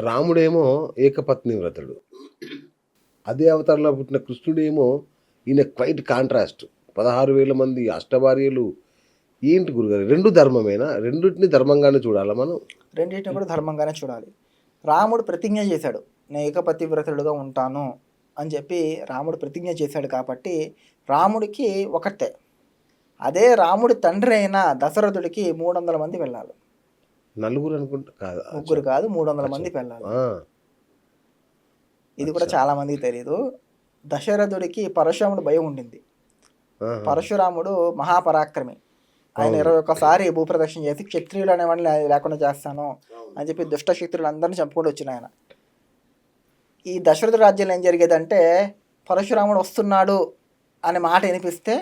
రాముడేమో ఏకపత్ని వ్రతుడు. అదే అవతారంలో పుట్టిన కృష్ణుడేమో ఈయన క్వైట్ కాంట్రాస్ట్. పదహారు వేల మంది అష్టభార్యలు ఏంటి గురుగారు? రెండు ధర్మమేనా? రెండింటిని ధర్మంగానే చూడాలా మనం? రెండింటిని కూడా ధర్మంగానే చూడాలి. రాముడు ప్రతిజ్ఞ చేశాడు. నేను ఏకపతి వ్రతుడుగా ఉంటాను అని చెప్పి రాముడు ప్రతిజ్ఞ చేశాడు కాబట్టి రాముడికి ఒకటే. అదే రాముడి తండ్రి అయిన దశరథుడికి మూడు వందల మంది వెళ్ళాలి. నలుగురు అనుకుంటా కాదు ముగ్గురు కాదు మూడు వందల మంది వెళ్ళాలి ఆ, ఇది కూడా చాలా మందికి తెలియదు దశరథుడికి పరశురాముడు భయం ఉండింది. పరశురాముడు మహాపరాక్రమి. ఆయన ఇరవై ఒక్కసారి భూప్రదక్షిణ చేసి క్షత్రియులు అనేవాడిని లేకుండా చేస్తాను అని చెప్పి దుష్ట శక్తులు అందరినీ చంపుకుంటూ వచ్చిన ఆయన. ఈ దశరథ రాజ్యంలో ఏం జరిగేదంటే పరశురాముడు వస్తున్నాడు అనే మాట వినిపిస్తే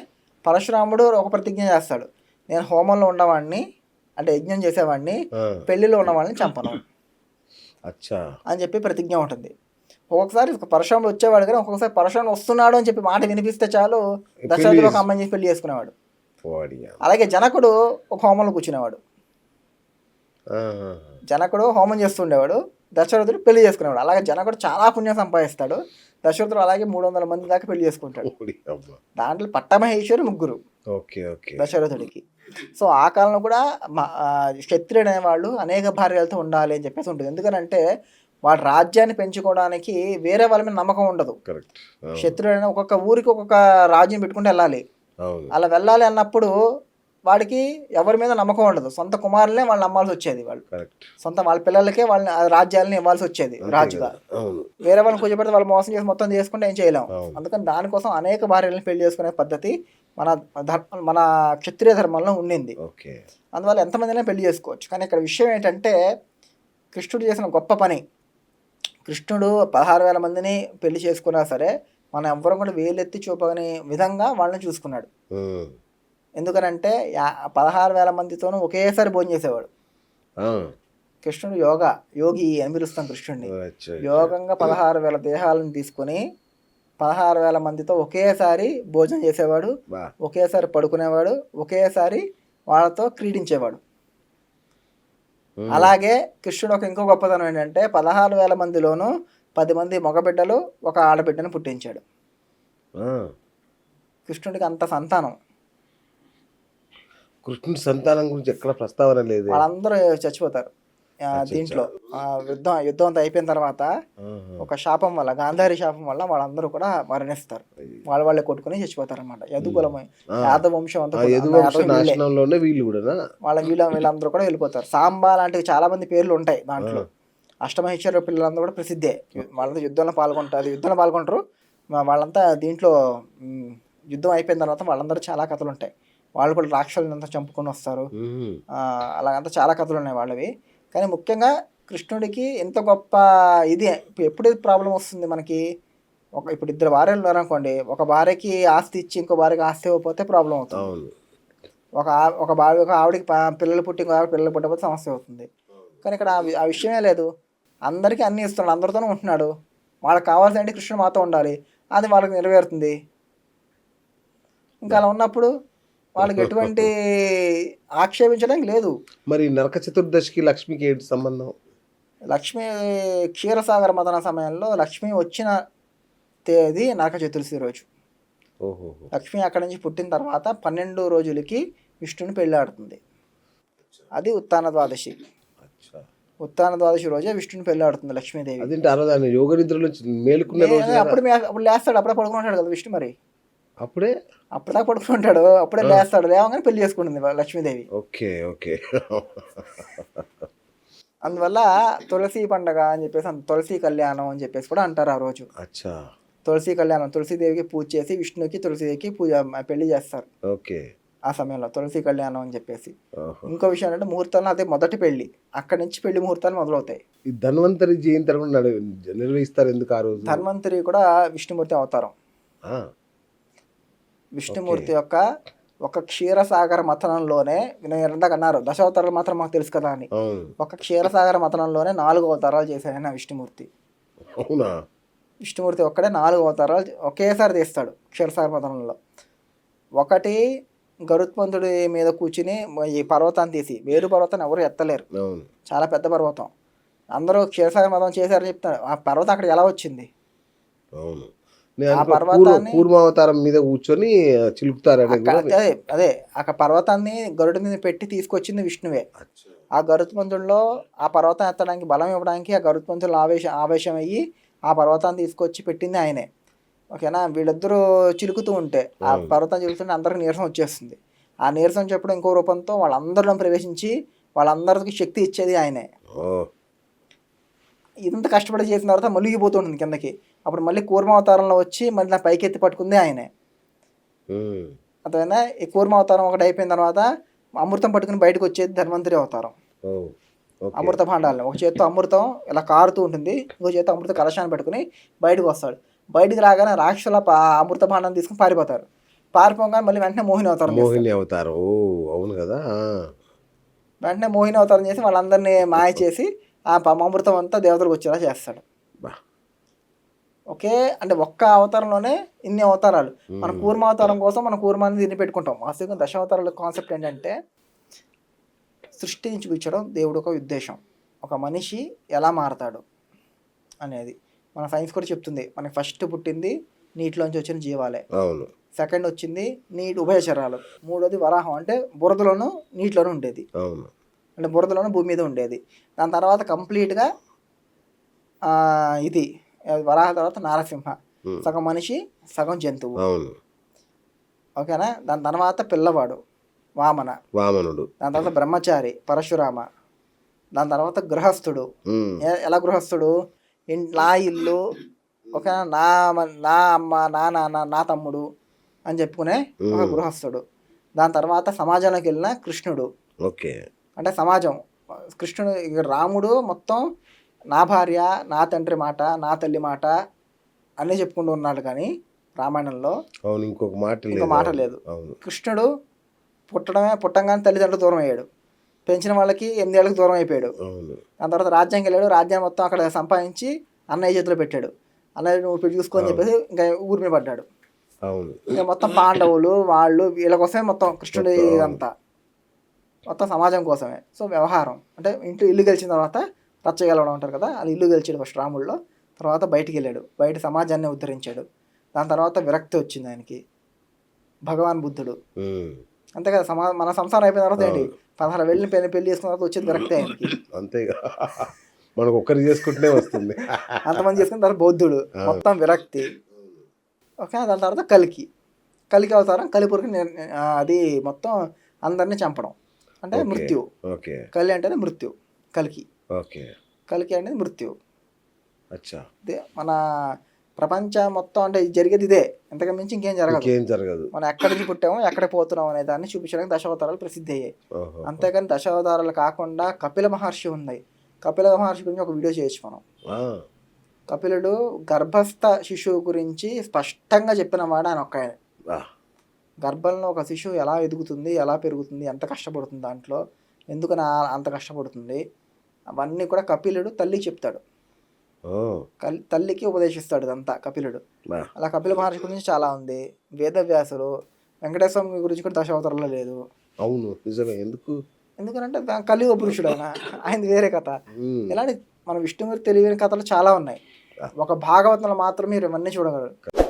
పరశురాముడు ఒక ప్రతిజ్ఞ చేస్తాడు. నేను హోమంలో ఉన్నవాడిని అంటే యజ్ఞం చేసేవాడిని పెళ్ళిలో ఉన్నవాడిని చంపను. అచ్చా. అని చెప్పి ప్రతిజ్ఞ ఉంటుంది. ఒక్కొక్కసారి పరశురాముడు వచ్చేవాడు కానీ ఒక్కొక్కసారి పరశురాముడు వస్తున్నాడు అని చెప్పి మాట వినిపిస్తే చాలు దశరథుడు ఒక అమ్మాయిని చేసి పెళ్ళి చేసుకునేవాడు. అలాగే జనకుడు ఒక హోమంలో కూర్చునేవాడు. జనకుడు హోమం చేస్తుండేవాడు దశరథుడు పెళ్ళి చేసుకునేవాడు. అలాగే జనకుడు చాలా పుణ్యం సంపాదిస్తాడు. దశరథుడు అలాగే మూడు వందల మంది దాకా పెళ్ళి చేసుకుంటాడు. దాంట్లో పట్టమహేశ్వరి ముగ్గురు. Okay okay. దశరథుడికి. సో ఆ కాలంలో కూడా క్షత్రియుడు అనేవాళ్ళు అనేక భార్యలతో ఉండాలి అని చెప్పేసి ఉంటుంది. ఎందుకనంటే వాడు రాజ్యాన్ని పెంచుకోవడానికి వేరే వాళ్ళ మీద నమ్మకం ఉండదు. అనే ఒక్కొక్క ఊరికి ఒక్కొక్క రాజ్యం పెట్టుకుంటూ వెళ్ళాలి. అలా వెళ్ళాలి అన్నప్పుడు వాడికి ఎవరి మీద నమ్మకం ఉండదు. సొంత కుమారులనే వాళ్ళు నమ్మాల్సి వచ్చేది వాళ్ళు. సొంత వాళ్ళ పిల్లలకే వాళ్ళని రాజ్యాలని ఇవ్వాల్సి వచ్చేది రాజుగా. వేరే వాళ్ళని కూర్చోబెడితే వాళ్ళు మోసం చేసి మొత్తం చేసుకుంటే ఏం చేయలేం. అవును. అందుకని దానికోసం అనేక భార్యలను పెళ్ళి చేసుకునే పద్ధతి మన ధర్మ మన క్షత్రియ ధర్మంలో ఉండింది. ఓకే. అందువల్ల ఎంతమందినే పెళ్ళి చేసుకోవచ్చు. కానీ ఇక్కడ విషయం ఏంటంటే కృష్ణుడు చేసిన గొప్ప పని. కృష్ణుడు పదహారు వేల మందిని పెళ్ళి చేసుకున్నా సరే మనం ఎవ్వరం కూడా వేలెత్తి చూపని విధంగా వాళ్ళని చూసుకున్నాడు. ఎందుకనంటే పదహారు వేల మందితోనూ ఒకేసారి భోజనం చేసేవాడు. కృష్ణుడు యోగా యోగి అని పిలుస్తాం కృష్ణుడిని. యోగంగా పదహారు వేల దేహాలను తీసుకొని పదహారు వేల మందితో ఒకేసారి భోజనం చేసేవాడు ఒకేసారి పడుకునేవాడు ఒకేసారి వాళ్ళతో క్రీడించేవాడు. అలాగే కృష్ణుడు ఒక ఇంకో గొప్పతనం ఏంటంటే పదహారు వేల మందిలోనూ పది మంది మగబిడ్డలు ఒక ఆడబిడ్డను పుట్టించాడు. కృష్ణుడికి అంత సంతానం. కృష్ణుడి సంతానం గురించి ఎక్కడ ప్రస్తావన లేదు. వాళ్ళందరూ చచ్చిపోతారు. దీంట్లో. ఆ, యుద్ధం యుద్ధం అంతా అయిపోయిన తర్వాత. ఒక శాపం వల్ల గాంధారి శాపం వల్ల వాళ్ళందరూ కూడా మరణిస్తారు. వాళ్ళ వాళ్ళే కొట్టుకుని చచ్చిపోతారు అనమాట యదుకులమై. యాదవ వంశం అంతా వీళ్ళే. కూడా వాళ్ళ వీళ్ళ వీళ్ళందరూ కూడా వెళ్ళిపోతారు. సాంబా లాంటివి చాలా మంది పేర్లు ఉంటాయి దాంట్లో. అష్టమహేశ్వర పిల్లలందరూ కూడా ప్రసిద్ధే. వాళ్ళంతా యుద్ధంలో పాల్గొంటారు. యుద్ధంలో పాల్గొంటారు. వాళ్ళంతా దీంట్లో యుద్ధం అయిపోయిన తర్వాత వాళ్ళందరూ చాలా కథలు ఉంటాయి వాళ్ళు కూడా రాక్షసులంతా చంపుకొని వస్తారు. ఆ, అలాగంతా చాలా కథలు ఉన్నాయి వాళ్ళవి. కానీ ముఖ్యంగా కృష్ణుడికి ఎంత గొప్ప ఇది ఎప్పుడు ప్రాబ్లం వస్తుంది మనకి ఒక ఇప్పుడు ఇద్దరు భార్యలు ఉన్నారనుకోండి ఒక భార్యకి ఆస్తి ఇచ్చి ఇంకో భార్యకి ఆస్తి ఇవ్వకపోతే ప్రాబ్లం అవుతుంది. ఒక ఒక భార్య ఒక ఆవిడకి పిల్లలు పుట్టి ఇంకో ఆవిడ పిల్లలు పుట్టకపోతే సమస్య అవుతుంది. కానీ ఇక్కడ ఆ విషయమే లేదు. అందరికీ అన్ని ఇస్తున్నాడు అందరితోనూ ఉంటున్నాడు. వాళ్ళకి కావాల్సిన అంటే కృష్ణుడు మాతో ఉండాలి. అది వాళ్ళకి నెరవేరుతుంది. ఇంకా అలా ఉన్నప్పుడు వాళ్ళకి ఎటువంటి ఆక్షేపించడానికి లేదు. మరి నరక చతుర్దశికి లక్ష్మికి ఏంటి సంబంధం? లక్ష్మి క్షీరసాగర మదన సమయంలో లక్ష్మి వచ్చిన తేదీ నరక చతుర్దశి రోజు. ఓహో. లక్ష్మి అక్కడి నుంచి పుట్టిన తర్వాత పన్నెండు రోజులకి విష్ణుని పెళ్ళాడుతుంది అది ఉత్తాన ద్వాదశి. ఉత్తాన ద్వాదశి రోజే విష్ణుని పెళ్ళాడుతుంది లక్ష్మీదేవి. అదేంటి యోగ నిద్రలో మేలుకున్న? అప్పుడు అప్పుడు లేస్తాడు అప్పుడే పడుకుంటాడు కదా విష్ణు మరి. అప్పుడే? అప్పుడే పడుకుంటాడు. అప్పుడే లేస్తాడు. లేవగానే పెళ్ళి చేసుకుంటుంది లక్ష్మీదేవి. Okay okay. అందువల్ల తులసి పండగ అని చెప్పేసి అంత తులసి కళ్యాణం అని చెప్పేసి కూడా అంటారు ఆ రోజు. అచ్చా. తులసి కళ్యాణం తులసీదేవికి పూజ చేసి విష్ణుకి తులసిదేవికి పూజ పెళ్ళి చేస్తారు. ఓకే. ఆ సమయంలో తులసి కళ్యాణం అని చెప్పేసి. ఇంకో విషయం ఏంటంటే ముహూర్తాలు అదే మొదటి పెళ్ళి. అక్కడి నుంచి పెళ్ళి ముహూర్తాలు మొదలవుతాయి. ఈ ధన్వంతరి జయంతి కూడా నిర్వహిస్తారు ఎందుకు ఆ రోజు? ధన్వంతరి కూడా విష్ణుమూర్తి అవతారం. విష్ణుమూర్తి యొక్క ఒక క్షీరసాగర మథనంలోనే నేను ఇందాక అన్నారు. దశావతారాలు మాత్రం మాకు తెలుసు కదా అని. ఒక క్షీరసాగర మథనంలోనే నాలుగు అవతారాలు చేశాయన విష్ణుమూర్తి. అవునా? విష్ణుమూర్తి ఒక్కడే నాలుగు అవతారాలు ఒకేసారి తీస్తాడు క్షీరసాగర మథనంలో. ఒకటి గరుత్మంతుడి మీద కూర్చుని ఈ పర్వతాన్ని తీసి వేరు పర్వతాన్ని ఎవరు ఎత్తలేరు. చాలా పెద్ద పర్వతం. అందరూ క్షీరసాగర మతం చేశారని చెప్తారు ఆ పర్వతం అక్కడ ఎలా వచ్చింది? పూర్వావతారం మీద కూర్చొని కూడా అదే అదే ఆ పర్వతాన్ని గరుడు మీద పెట్టి తీసుకొచ్చింది విష్ణువే. ఆ గరుత్మంతుల్లో ఆ పర్వతం ఎత్తడానికి బలం ఇవ్వడానికి ఆ గరుత్మంతులు ఆవేశం ఆవేశం అయ్యి ఆ పర్వతాన్ని తీసుకొచ్చి పెట్టింది ఆయనే. ఓకేనా? వీళ్ళిద్దరూ చిలుకుతూ ఉంటే ఆ. పర్వతం చిలుకుతుంటే అందరికి నీరసం వచ్చేస్తుంది. ఆ నీరసం చెప్పడం ఇంకో రూపంతో వాళ్ళందరిలో ప్రవేశించి వాళ్ళందరికీ శక్తి ఇచ్చేది ఆయనే. ఇంత కష్టపడి చేసిన తర్వాత మునిగిపోతుంటుంది కిందకి. అప్పుడు మళ్ళీ కూర్మావతారంలో వచ్చి మళ్ళీ నా పైకి ఎత్తి పట్టుకుంది ఆయనే. అర్థమైనా ఈ కూర్మావతారం ఒకటి అయిపోయిన తర్వాత అమృతం పట్టుకుని బయటకు వచ్చేది ధన్వంతరి అవతారం. అమృత భాండాలని ఒక చేత్తో అమృతం ఇలా కారుతూ ఉంటుంది. ఇంకో చేత్తో అమృత కలశాన్ని పెట్టుకుని బయటకు వస్తాడు. బయటికి రాగానే రాక్షసుల అమృత భాండాన్ని తీసుకుని పారిపోతారు. పారిపోగానే మళ్ళీ వెంటనే మోహిని అవతారం. మోహిని అవతారం. ఓ అవును కదా. వెంటనే మోహిని అవతారం చేసి వాళ్ళందరినీ మాయ చేసి ఆ అమృతం అంతా దేవతలకు వచ్చేలా చేస్తాడు. ఓకే? అంటే ఒక్క అవతారంలోనే ఇన్ని అవతారాలు. మన కూర్మ అవతారం కోసం మన కూర్మాన్ని దీన్ని పెట్టుకుంటాం. వాస్తవికంగా దశావతారాల కాన్సెప్ట్ ఏంటంటే సృష్టించి చూపించడం దేవుడు ఒక ఉద్దేశం. ఒక మనిషి ఎలా మారతాడు అనేది. మన సైన్స్ కూడా చెప్తుంది. మనకి ఫస్ట్ పుట్టింది నీటిలోంచి వచ్చిన జీవాలే. అవును. సెకండ్ వచ్చింది నీటి ఉభయచరాలు మూడోది వరాహం అంటే బురదలోను నీటిలోనూ ఉండేది. అవును. అంటే బురదలోను భూమి మీద ఉండేది. దాని తర్వాత కంప్లీట్గా ఇది వరాహ తర్వాత నారసింహ. సగం మనిషి సగం జంతువు. ఓకేనా? దాని తర్వాత పిల్లవాడు వామన. వామనుడు. దాని తర్వాత బ్రహ్మచారి పరశురామ. దాని తర్వాత గృహస్థుడు. ఎలా గృహస్థుడు? నా ఇల్లు ఓకేనా? నా నా అమ్మ నా నాన్న నా తమ్ముడు అని చెప్పుకునే ఒక. గృహస్థుడు. దాని తర్వాత సమాజంలోకి వెళ్ళిన కృష్ణుడు. ఓకే. అంటే సమాజం. కృష్ణుడు రాముడు మొత్తం నా భార్య నా తండ్రి మాట నా తల్లి మాట అన్నీ చెప్పుకుంటూ ఉన్నాడు కానీ రామాయణంలో అవును ఇంకొక మాట ఇంకో మాట లేదు. కృష్ణుడు పుట్టడమే పుట్టంగానే తల్లిదండ్రులు దూరం అయ్యాడు పెంచిన వాళ్ళకి ఎనిమిదేళ్ళకి దూరం అయిపోయాడు దాని తర్వాత రాజ్యానికి వెళ్ళాడు. రాజ్యాన్ని మొత్తం అక్కడ సంపాదించి అన్నయ్య చేతిలో పెట్టాడు. అన్నయ్య నువ్వు పెట్టి చూసుకొని చెప్పేసి ఇంకా ఊరి మీద పడ్డాడు. ఇంకా మొత్తం పాండవులు వాళ్ళు వీళ్ళ కోసమే మొత్తం కృష్ణుడి. ఇదంతా. మొత్తం సమాజం కోసమే. సో వ్యవహారం. అంటే ఇంట్లో ఇల్లు గెలిచిన తర్వాత రచ్చగలవడం అంటారు కదా అది ఇల్లు గెలిచాడు ఫస్ట్ రాముల్లో తర్వాత బయటికి వెళ్ళాడు. బయట సమాజాన్ని ఉద్ధరించాడు. దాని తర్వాత విరక్తి వచ్చింది ఆయనకి. భగవాన్ బుద్ధుడు. అంతే కదా సమా మన సంసారం అయిపోయిన తర్వాత ఏంటి? పదహారు వెళ్ళి పెళ్ళి పెళ్ళి చేసుకున్న తర్వాత వచ్చేది విరక్తి ఆయనకి. అంతేగా. మనకు ఒక్కరు చేసుకుంటూనే వస్తుంది. అంతమంది చేసుకున్న తర్వాత బౌద్ధుడు. మొత్తం విరక్తి. ఓకే దాని తర్వాత కలికి. కలికి అవతారం కలిపురికి అది మొత్తం అందరినీ చంపడం. అంటే. మృత్యు ఓకే. కలి అంటేనే మృత్యు కలికి. ఓకే. కలికి అనేది మృత్యు. అచ్చా. ఇదే మన ప్రపంచం మొత్తం అంటే జరిగేది ఇదే. ఎంతకు మించి ఇంకేం జరగదు. ఇంకేం జరగదు. మనం ఎక్కడి నుంచి పుట్టామో ఎక్కడ పోతున్నాం అనే దాన్ని చూపించడానికి దశావతారాలు ప్రసిద్ధి అయ్యాయి. అంతేకాని దశావతారాలు కాకుండా కపిల మహర్షి ఉన్నాయి కపిల మహర్షి గురించి ఒక వీడియో చేయొచ్చు మనం. కపిలుడు గర్భస్థ శిశువు గురించి స్పష్టంగా చెప్పిన మాట ఆయన. ఒక్క గర్భంలో ఒక శిశువు ఎలా ఎదుగుతుంది ఎలా పెరుగుతుంది ఎంత కష్టపడుతుంది దాంట్లో ఎందుకు నా అంత కష్టపడుతుంది అవన్నీ కూడా కపిలుడు తల్లికి చెప్తాడు. తల్లికి ఉపదేశిస్తాడు ఇదంతా కపిలుడు. అలా కపిల మహర్షి గురించి చాలా ఉంది. వేదవ్యాసులు వెంకటేశ్వర గురించి కూడా దశావతారంలో లేదు. అవును నిజమే. ఎందుకు? ఎందుకంటే కలియుగ పురుషుడు ఆయన. ఆయన వేరే కథ. ఇలాంటి మన విష్ణుమూర్తి తెలియని కథలు చాలా ఉన్నాయి. ఒక భాగవతంలో మాత్రం మీరు ఇవన్నీ చూడగలరు.